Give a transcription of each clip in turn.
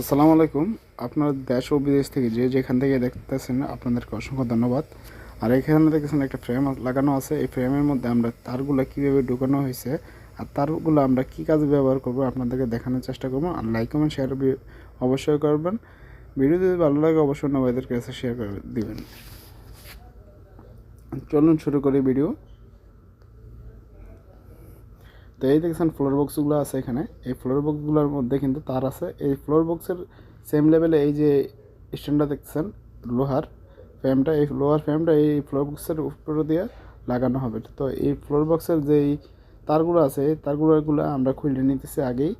আসসালামু আলাইকুম। আপনার দেশ ও বিদেশ থেকে যে যেখান থেকে দেখতেছেন, আপনাদেরকে অসংখ্য ধন্যবাদ। আর এখানে দেখেছেন একটা ফ্রেম লাগানো আছে। এই ফ্রেমের মধ্যে আমরা তারগুলো কীভাবে ঢুকানো হয়েছে আর তারগুলো আমরা কী কাজে ব্যবহার করব আপনাদেরকে দেখানোর চেষ্টা করব। আর লাইক কমেন্ট শেয়ার অবশ্যই করবেন। ভিডিও যদি ভালো লাগে, অবশ্যই নবাইদের কাছে শেয়ার করে দিবেন। চলুন শুরু করি ভিডিও তো এই দেখছেন ফ্লোর বক্সগুলো আছে এখানে। এই ফ্লোর বক্সগুলোর মধ্যে কিন্তু তার আছে। এই ফ্লোর বক্সের সেম লেভেলে এই যে স্ট্যান্ডটা দেখছেন লোহার ফ্রেমটা এই লোহার ফ্রেমটা এই ফ্লোর বক্সের উপরে দিয়ে লাগানো হবে। তো এই ফ্লোর বক্সের যেই তারগুলো আছে, এই তারগুলোগুলো আমরা খুলে নিতেছি আগেই,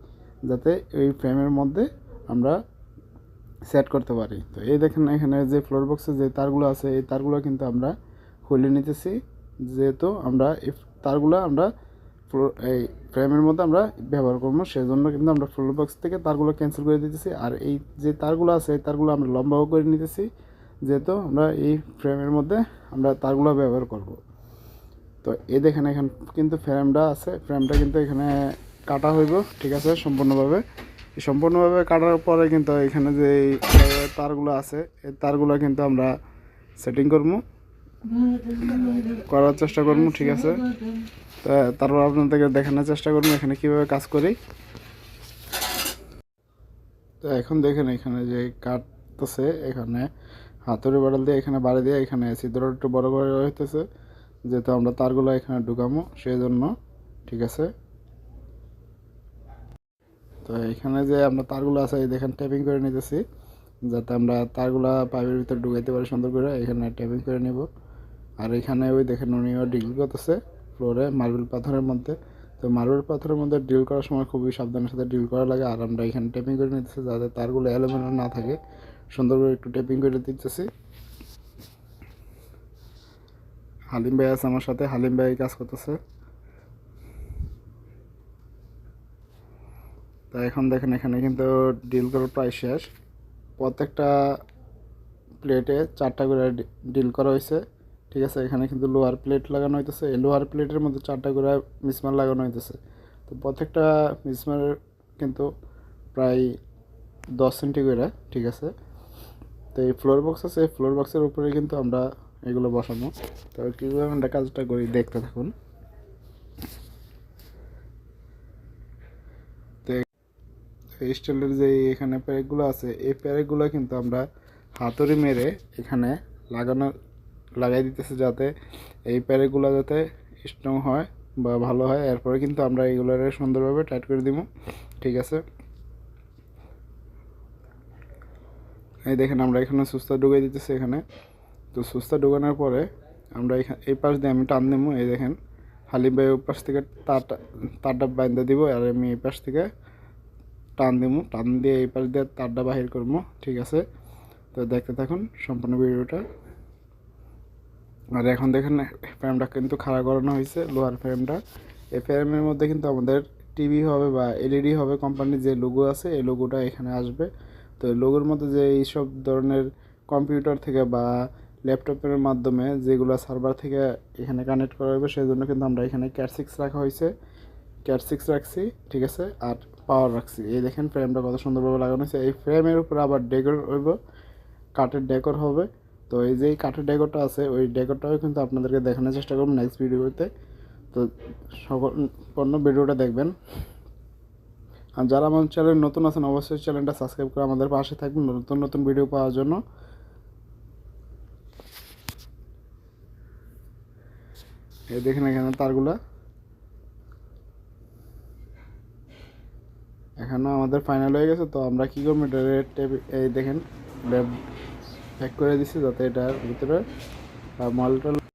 যাতে এই ফ্রেমের মধ্যে আমরা সেট করতে পারি। তো এই দেখেন এখানে যে ফ্লোর বক্সে যে তারগুলো আছে, এই তারগুলো কিন্তু আমরা খুলে নিতেছি। যেহেতু আমরা তারগুলো আমরা এই ফ্রেমের মধ্যে আমরা ব্যবহার করব। সেজন্য কিন্তু আমরা ফ্লোর বক্স থেকে তারগুলো ক্যান্সেল করে দিতেছি। আর এই যে তারগুলো আছে, এই তারগুলো আমরা লম্বাও করে নিতেছি। যেহেতু আমরা এই ফ্রেমের মধ্যে আমরা তারগুলো ব্যবহার করব। তো এই দেখেন, এখানে কিন্তু ফ্রেমটা আছে। ফ্রেমটা কিন্তু এখানে কাটা হইব, ঠিক আছে, সম্পূর্ণভাবে। সম্পূর্ণভাবে কাটার পরে কিন্তু এখানে যে তারগুলো আছে, এই তারগুলো কিন্তু আমরা সেটিং করব। করার চেষ্টা করব, ঠিক আছে? তারপর আপনাদেরকে দেখানোর চেষ্টা করব, এখানে কীভাবে কাজ করি। তো এখন দেখেন এখানে যে কাটতেছে, এখানে হাতুড়ি বাড়াল দিয়ে এখানে বাড়ি দিয়ে এখানে ছিদ্র একটু বড় করে হইতেছে, যেহেতু আমরা তারগুলো এখানে ঢুকামো সেই জন্য ঠিক আছে? তো এখানে যে আমরা তারগুলো আছে, এই দেখেন ট্যাপিং করে নিতেছি, যাতে আমরা তারগুলা পাইপের ভিতরে ঢুকাইতে পারি সুন্দর করে, এখানে ট্যাপিং করে নিব। আর এখানে ওই দেখেন উনিও ডিল করতেছে ফ্লোরে মার্বেল পাথরের মধ্যে। তো মার্বেল পাথরের মধ্যে ডিল করার সময় খুবই সাবধানের সাথে ডিল করা লাগে। আর আমরা এখানে টেপিং করে নিতেছি যাতে তারগুলো অ্যালুমিনিয়াম না থাকে। সুন্দর করে একটু টেপিং করে দিতেছি। হালিম ভাই আছে আমার সাথে। হালিম ভাই কাজ করতেছে। তো এখন দেখেন এখানে কিন্তু ডিল করা প্রায় শেষ। প্রত্যেকটা প্লেটে চারটা করে ডিল করা হয়েছে। ঠিক আছে, এখানে কিন্তু লোহার প্লেট লাগানো হইতেছে। এই লোহার প্লেটের মধ্যে চারটা করে মিসমার লাগানো হইতেছে। তো প্রত্যেকটা মিসমারের কিন্তু প্রায় দশ সেন্টি করে, ঠিক আছে? তো এই ফ্লোর বক্স আছে, এই ফ্লোর বক্সের উপরে কিন্তু আমরা এগুলো বসানো তো কীভাবে আমরা কাজটা করি দেখতে থাকুন। স্টিলের যে এখানে প্যারেকগুলো আছে, এই প্যারেকগুলো কিন্তু আমরা হাতুড়ি মেরে এখানে লাগানো লাগাই দিতেছে যাতে এই প্যারেকগুলো যাতে স্ট্রং হয় বা ভালো হয়। এরপরে কিন্তু আমরা এইগুলোর সুন্দরভাবে টাইট করে দিব। ঠিক আছে? এই দেখেন, আমরা এখানে সুস্তা ঢুকিয়ে দিতেছি এখানে। তো সুস্তা ঢুকানোর পরে আমরা এই পাশ দিয়ে আমি টান দেবো। এই দেখেন, হালিম ভাই ওই পাশ থেকে তারটা তারটা বাঁধতে দিব আর আমি এই পাশ থেকে টান দিব। টান দিয়ে এই পাশ দিয়ে তারটা বাহির করব। ঠিক আছে? তো দেখতে থাকুন সম্পূর্ণ ভিডিওটা। আর এখন দেখেন ফ্রেমটা কিন্তু খাড়া করানো হয়েছে, লোহার ফ্রেমটা এই ফ্রেমের মধ্যে কিন্তু আমাদের টিভি হবে বা এলইডি হবে কোম্পানির যে লোগো আছে, এই লোগোটা এখানে আসবে। তো লোগোর মধ্যে যে এইসব ধরনের কম্পিউটার থেকে বা ল্যাপটপের মাধ্যমে যেগুলো সার্ভার থেকে এখানে কানেক্ট করা হবে সেই জন্য কিন্তু আমরা এখানে ক্যাট সিক্স রাখা হয়েছে ক্যাট সিক্স রাখছি, ঠিক আছে? আর পাওয়ার রাখছি। এই দেখেন ফ্রেমটা কত সুন্দরভাবে লাগানো হয়েছে। এই ফ্রেমের উপরে আবার ডেকোর হইব, কাঠের ডেকোর হবে। তো এই যে কাঠের ডেকোরটা আছে, ওই ডেকোরটাও কিন্তু আপনাদেরকে দেখানোর চেষ্টা করব নেক্সট ভিডিওতে তো। সম্পূর্ণ ভিডিওটা দেখবেন। আর যারা আমার চ্যানেল নতুন আছেন, অবশ্যই চ্যানেলটা সাবস্ক্রাইব করে আমাদের পাশে থাকবেন নতুন নতুন ভিডিও পাওয়ার জন্য। এই দেখেন এখানে তারগুলা। এখানেও আমাদের ফাইনাল হয়ে গেছে, তো আমরা কী করব? এই দেখেন প্যাক করে দিছি যাতে এটার ভিতরে মালটা